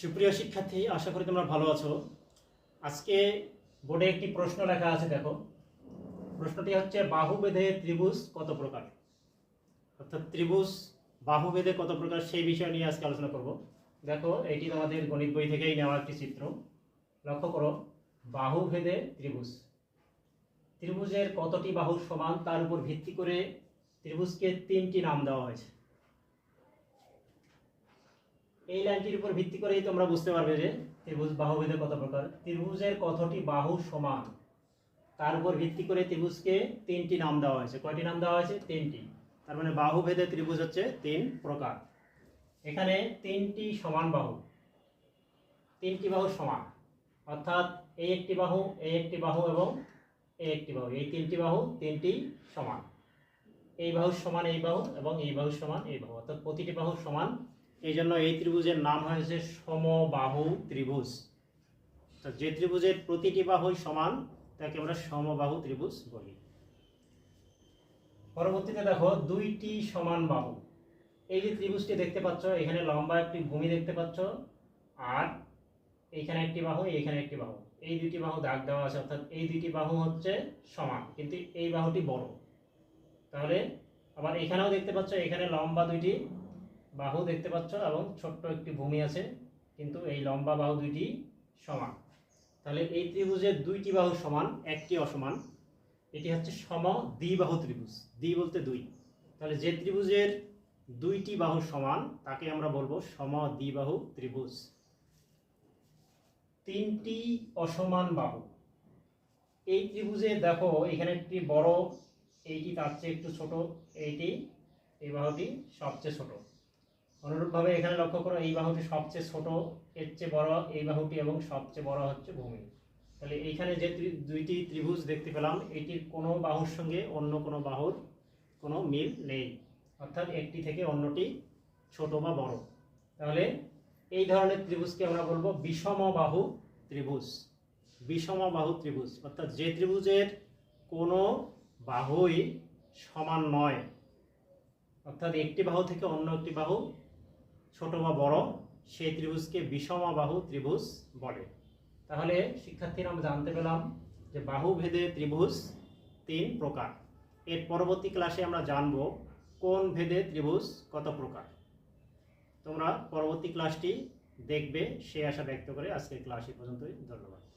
সুপ্রিয় শিক্ষার্থী, আশা করি তোমরা ভালো আছো। আজকে বোর্ডে একটি প্রশ্ন লেখা আছে, দেখো। প্রশ্নটি হচ্ছে বাহুবেধে ত্রিভুজ কত প্রকার? অর্থাৎ ত্রিভুজ বাহুবেধে কত প্রকার, সেই বিষয় নিয়ে আজকে আলোচনা করব। দেখো, এটি তোমাদের গণিত বই থেকেই নেওয়া একটি চিত্র। লক্ষ্য করো বাহু বাহুভেদে ত্রিভুজ। ত্রিভুজের কতটি বাহু সমান, তার উপর ভিত্তি করে ত্রিভুজকে তিনটি নাম দেওয়া হয়েছে। এই লাইনটির উপর ভিত্তি করেই তোমরা বুঝতে পারবে যে ত্রিভুজ বাহুভেদে কত প্রকার? ত্রিভুজের কতটি বাহু সমান? তার উপর ভিত্তি করে ত্রিভুজকে তিনটি নাম দেওয়া হয়েছে। কয়টি নাম দেওয়া হয়েছে? তিনটি। তার মানে বাহু বাহুভেদে ত্রিভুজ হচ্ছে তিন প্রকার। এখানে তিনটি সমান বাহু। তিনটি বাহু সমান। অর্থাৎ এই একটি বাহু এই একটি বাহু এবং এই একটি বাহু। এই তিনটি বাহু, তিনটি সমান। এই বাহু সমান, এই বাহু এবং এই বাহু সমান, এই বাহু। অর্থাৎ প্রতিটি বাহু সমান এই জন্য এই ত্রিভুজের নাম হয়েছে সমবাহু ত্রিভুজ। তো যে ত্রিভুজের প্রতিটি বাহুই সমান, তাকে আমরা সমবাহু ত্রিভুজ বলি। পরবর্তীতে দেখো, দুইটি সমান বাহু। এই যে ত্রিভুজটি দেখতে পাচ্ছ, এখানে লম্বা একটি ভূমি দেখতে পাচ্ছ, আর এইখানে একটি বাহু, এইখানে একটি বাহু। এই দুটি বাহু দাগ দেওয়া আছে, অর্থাৎ এই দুটি বাহু হচ্ছে সমান, কিন্তু এই বাহুটি বড়। তাহলে আবার এখানেও দেখতে পাচ্ছ, এখানে লম্বা দুইটি বাহু দেখতে পাচ্ছ এবং ছোট্ট একটি ভূমি আছে, কিন্তু এই লম্বা বাহু দুইটি সমান। তাহলে এই ত্রিভুজের দুইটি বাহু সমান, একটি অসমান। এটি হচ্ছে সম দ্বিবাহু ত্রিভুজ, দ্বি বলতে দুই। তাহলে যে ত্রিভুজের দুইটি বাহু সমান, তাকে আমরা বলব সম দ্বিবাহু ত্রিভুজ। তিনটি অসমান বাহু। এই ত্রিভুজে দেখো, এখানে একটি বড়, এইটি তার চেয়ে একটু ছোট, এইটি, এই বাহুটি সবচেয়ে ছোট। অনুরূপভাবে এখানে লক্ষ্য করো, এই বাহুটি সবচেয়ে ছোট, এর চেয়ে বড়, এই বাহুটি এবং সবচেয়ে বড় হচ্ছে ভূমি। তাহলে এইখানে যে দুইটি ত্রিভুজ দেখতে পেলাম, এটির কোনো বাহুর সঙ্গে অন্য কোনো বাহুর কোনো মিল নেই। অর্থাৎ একটি থেকে অন্যটি ছোট বা বড়। তাহলে এই ধরনের ত্রিভুজকে আমরা বলব বিষমবাহু ত্রিভুজ। বিষমবাহু ত্রিভুজ, অর্থাৎ যে ত্রিভুজের কোনো বাহুই সমান নয়। অর্থাৎ একটি বাহু থেকে অন্য একটি বাহু ছোট বা বড় সেই ত্রিভুজকে বিষমাবাহু ত্রিভুজ বলে। তাহলে শিক্ষার্থীরা আমরা জানতে পেলাম যে বাহু ভেদে ত্রিভুজ তিন প্রকার। এর পরবর্তী ক্লাসে আমরা জানব কোন ভেদে ত্রিভুজ কত প্রকার। তোমরা পরবর্তী ক্লাসটি দেখবে, সে আশা ব্যক্ত করে আজকের ক্লাস এ পর্যন্তই। ধন্যবাদ।